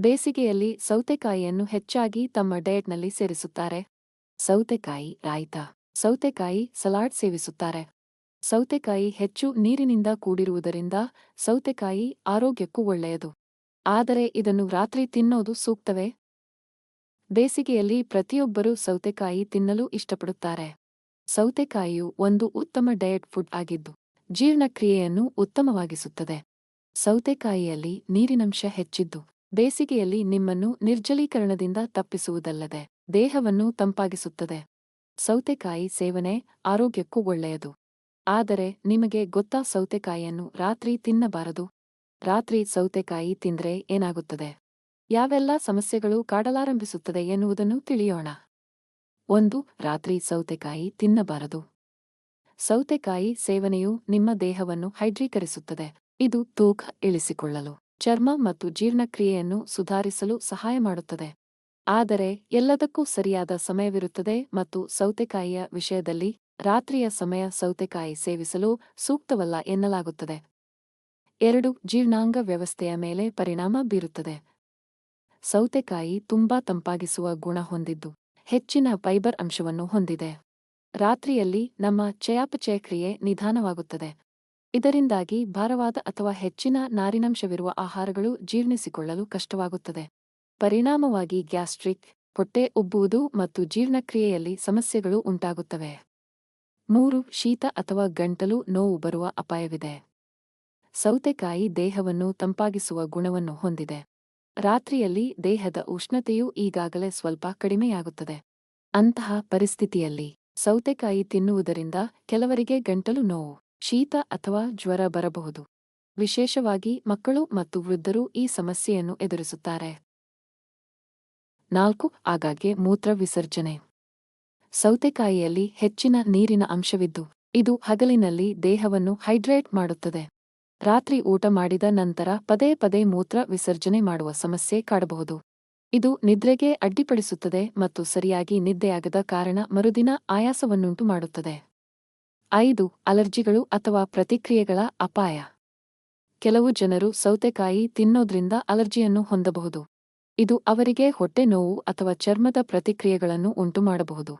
ಬೇಸಿಗೆಯಲ್ಲಿ ಸೌತೆಕಾಯಿಯನ್ನು ಹೆಚ್ಚಾಗಿ ತಮ್ಮ ಡಯಟ್ನಲ್ಲಿ ಸೇರಿಸುತ್ತಾರೆ. ಸೌತೆಕಾಯಿ ರಾಯ್ತ. ಸೌತೆಕಾಯಿ ಸಲಾಡ್ ಸೇವಿಸುತ್ತಾರೆ. ಸೌತೆಕಾಯಿ ಹೆಚ್ಚು ನೀರಿನಿಂದ ಕೂಡಿರುವುದರಿಂದ ಸೌತೆಕಾಯಿ ಆರೋಗ್ಯಕ್ಕೂ ಒಳ್ಳೆಯದು. ಆದರೆ ಇದನ್ನು ರಾತ್ರಿ ತಿನ್ನೋದು ಸೂಕ್ತವೇ? ಬೇಸಿಗೆಯಲ್ಲಿ ಪ್ರತಿಯೊಬ್ಬರೂ ಸೌತೆಕಾಯಿ ತಿನ್ನಲು ಇಷ್ಟಪಡುತ್ತಾರೆ. ಸೌತೆಕಾಯಿಯು ಒಂದು ಉತ್ತಮ ಡಯಟ್ ಫುಡ್ ಆಗಿದ್ದು, ಜೀರ್ಣಕ್ರಿಯೆಯನ್ನು ಉತ್ತಮವಾಗಿಸುತ್ತದೆ. ಸೌತೆಕಾಯಿಯಲ್ಲಿ ನೀರಿನಂಶ ಹೆಚ್ಚಿದ್ದು. ಬೇಸಿಗೆಯಲ್ಲಿ ನಿಮ್ಮನ್ನು ನಿರ್ಜಲೀಕರಣದಿಂದ ತಪ್ಪಿಸುವುದಲ್ಲದೆ ದೇಹವನ್ನು ತಂಪಾಗಿಸುತ್ತದೆ. ಸೌತೆಕಾಯಿ ಸೇವನೆ ಆರೋಗ್ಯಕ್ಕೂ ಒಳ್ಳೆಯದು. ಆದರೆ ನಿಮಗೆ ಗೊತ್ತಾ ಸೌತೆಕಾಯಿಯನ್ನು ರಾತ್ರಿ ತಿನ್ನಬಾರದು? ರಾತ್ರಿ ಸೌತೆಕಾಯಿ ತಿಂದ್ರೆ ಏನಾಗುತ್ತದೆ? ಯಾವೆಲ್ಲ ಸಮಸ್ಯೆಗಳು ಕಾಡಲಾರಂಭಿಸುತ್ತದೆ ಎನ್ನುವುದನ್ನು ತಿಳಿಯೋಣ. ಒಂದು, ರಾತ್ರಿ ಸೌತೆಕಾಯಿ ತಿನ್ನಬಾರದು. ಸೌತೆಕಾಯಿ ಸೇವನೆಯು ನಿಮ್ಮ ದೇಹವನ್ನು ಹೈಡ್ರೀಕರಿಸುತ್ತದೆ. ಇದು ತೂಕ ಇಳಿಸಿಕೊಳ್ಳಲು. ಚರ್ಮ ಮತ್ತು ಜೀರ್ಣಕ್ರಿಯೆಯನ್ನು ಸುಧಾರಿಸಲು ಸಹಾಯ ಮಾಡುತ್ತದೆ. ಆದರೆ, ಎಲ್ಲದಕ್ಕೂ ಸರಿಯಾದ ಸಮಯವಿರುತ್ತದೆ ಮತ್ತು ಸೌತೆಕಾಯಿಯ ವಿಷಯದಲ್ಲಿ ರಾತ್ರಿಯ ಸಮಯ ಸೌತೆಕಾಯಿ ಸೇವಿಸಲು ಸೂಕ್ತವಲ್ಲ ಎನ್ನಲಾಗುತ್ತದೆ. ಎರಡು, ಜೀರ್ಣಾಂಗ ವ್ಯವಸ್ಥೆಯ ಮೇಲೆ ಪರಿಣಾಮ ಬೀರುತ್ತದೆ. ಸೌತೆಕಾಯಿ ತುಂಬಾ ತಂಪಾಗಿಸುವ ಗುಣ ಹೊಂದಿದ್ದು, ಹೆಚ್ಚಿನ ಫೈಬರ್ ಅಂಶವನ್ನು ಹೊಂದಿದೆ. ರಾತ್ರಿಯಲ್ಲಿ ನಮ್ಮ ಚಯಾಪಚಯ ಕ್ರಿಯೆ ನಿಧಾನವಾಗುತ್ತದೆ. ಇದರಿಂದಾಗಿ ಭಾರವಾದ ಅಥವಾ ಹೆಚ್ಚಿನ ನಾರಿನಂಶವಿರುವ ಆಹಾರಗಳು ಜೀರ್ಣಿಸಿಕೊಳ್ಳಲು ಕಷ್ಟವಾಗುತ್ತದೆ. ಪರಿಣಾಮವಾಗಿ ಗ್ಯಾಸ್ಟ್ರಿಕ್, ಹೊಟ್ಟೆ ಉಬ್ಬುವುದು ಮತ್ತು ಜೀರ್ಣಕ್ರಿಯೆಯಲ್ಲಿ ಸಮಸ್ಯೆಗಳು ಉಂಟಾಗುತ್ತವೆ. ಮೂರು, ಶೀತ ಅಥವಾ ಗಂಟಲು ನೋವು ಬರುವ ಅಪಾಯವಿದೆ. ಸೌತೆಕಾಯಿ ದೇಹವನ್ನು ತಂಪಾಗಿಸುವ ಗುಣವನ್ನು ಹೊಂದಿದೆ. ರಾತ್ರಿಯಲ್ಲಿ ದೇಹದ ಉಷ್ಣತೆಯು ಈಗಾಗಲೇ ಸ್ವಲ್ಪ ಕಡಿಮೆಯಾಗುತ್ತದೆ. ಅಂತಹ ಪರಿಸ್ಥಿತಿಯಲ್ಲಿ ಸೌತೆಕಾಯಿ ತಿನ್ನುವುದರಿಂದ ಕೆಲವರಿಗೆ ಗಂಟಲು ನೋವು. ಶೀತ ಅಥವಾ ಜ್ವರ ಬರಬಹುದು. ವಿಶೇಷವಾಗಿ ಮಕ್ಕಳು ಮತ್ತು ವೃದ್ಧರು ಈ ಸಮಸ್ಯೆಯನ್ನು ಎದುರಿಸುತ್ತಾರೆ. ನಾಲ್ಕು, ಆಗಾಗ್ಗೆ ಮೂತ್ರ ವಿಸರ್ಜನೆ. ಸೌತೆಕಾಯಿಯಲ್ಲಿ ಹೆಚ್ಚಿನ ನೀರಿನ ಅಂಶವಿದ್ದು, ಇದು ಹಗಲಿನಲ್ಲಿ ದೇಹವನ್ನು ಹೈಡ್ರೇಟ್ ಮಾಡುತ್ತದೆ. ರಾತ್ರಿ ಊಟ ಮಾಡಿದ ನಂತರ ಪದೇ ಪದೇ ಮೂತ್ರ ವಿಸರ್ಜನೆ ಮಾಡುವ ಸಮಸ್ಯೆ ಕಾಡಬಹುದು. ಇದು ನಿದ್ರೆಗೆ ಅಡ್ಡಿಪಡಿಸುತ್ತದೆ ಮತ್ತು ಸರಿಯಾಗಿ ನಿದ್ದೆಯಾಗದ ಕಾರಣ ಮರುದಿನ ಆಯಾಸವನ್ನುಂಟು ಮಾಡುತ್ತದೆ ಐದು ಅಲರ್ಜಿಗಳು ಅಥವಾ ಪ್ರತಿಕ್ರಿಯೆಗಳ ಅಪಾಯ. ಕೆಲವು ಜನರು ಸೌತೆಕಾಯಿ ತಿನ್ನೋದ್ರಿಂದ ಅಲರ್ಜಿಯನ್ನು ಹೊಂದಬಹುದು. ಇದು ಅವರಿಗೆ ಹೊಟ್ಟೆ ನೋವು ಅಥವಾ ಚರ್ಮದ ಪ್ರತಿಕ್ರಿಯೆಗಳನ್ನು ಉಂಟುಮಾಡಬಹುದು.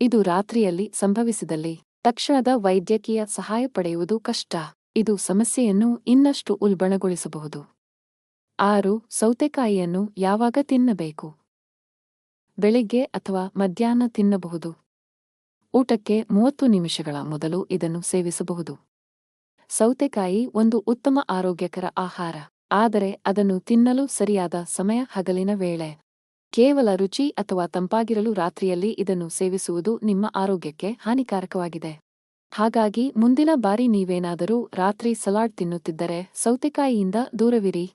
ಇದು ರಾತ್ರಿಯಲ್ಲಿ ಸಂಭವಿಸಿದಲ್ಲಿ ತಕ್ಷಣದ ವೈದ್ಯಕೀಯ ಸಹಾಯ ಪಡೆಯುವುದು ಕಷ್ಟ. ಇದು ಸಮಸ್ಯೆಯನ್ನು ಇನ್ನಷ್ಟು ಉಲ್ಬಣಗೊಳಿಸಬಹುದು. ಆರು, ಸೌತೆಕಾಯಿಯನ್ನು ಯಾವಾಗ ತಿನ್ನಬೇಕು? ಬೆಳಿಗ್ಗೆ ಅಥವಾ ಮಧ್ಯಾಹ್ನ ತಿನ್ನಬಹುದು. ಊಟಕ್ಕೆ ಮೂವತ್ತು ನಿಮಿಷಗಳ ಮೊದಲು ಇದನ್ನು ಸೇವಿಸಬಹುದು. ಸೌತೆಕಾಯಿ ಒಂದು ಉತ್ತಮ ಆರೋಗ್ಯಕರ ಆಹಾರ, ಆದರೆ ಅದನ್ನು ತಿನ್ನಲು ಸರಿಯಾದ ಸಮಯ ಹಗಲಿನ ವೇಳೆ. ಕೇವಲ ರುಚಿ ಅಥವಾ ತಂಪಾಗಿರಲು ರಾತ್ರಿಯಲ್ಲಿ ಇದನ್ನು ಸೇವಿಸುವುದು ನಿಮ್ಮ ಆರೋಗ್ಯಕ್ಕೆ ಹಾನಿಕಾರಕವಾಗಿದೆ. ಹಾಗಾಗಿ ಮುಂದಿನ ಬಾರಿ ನೀವೇನಾದರೂ ರಾತ್ರಿ ಸಲಾಡ್ ತಿನ್ನುತ್ತಿದ್ದರೆ ಸೌತೆಕಾಯಿಯಿಂದ ದೂರವಿರಿ.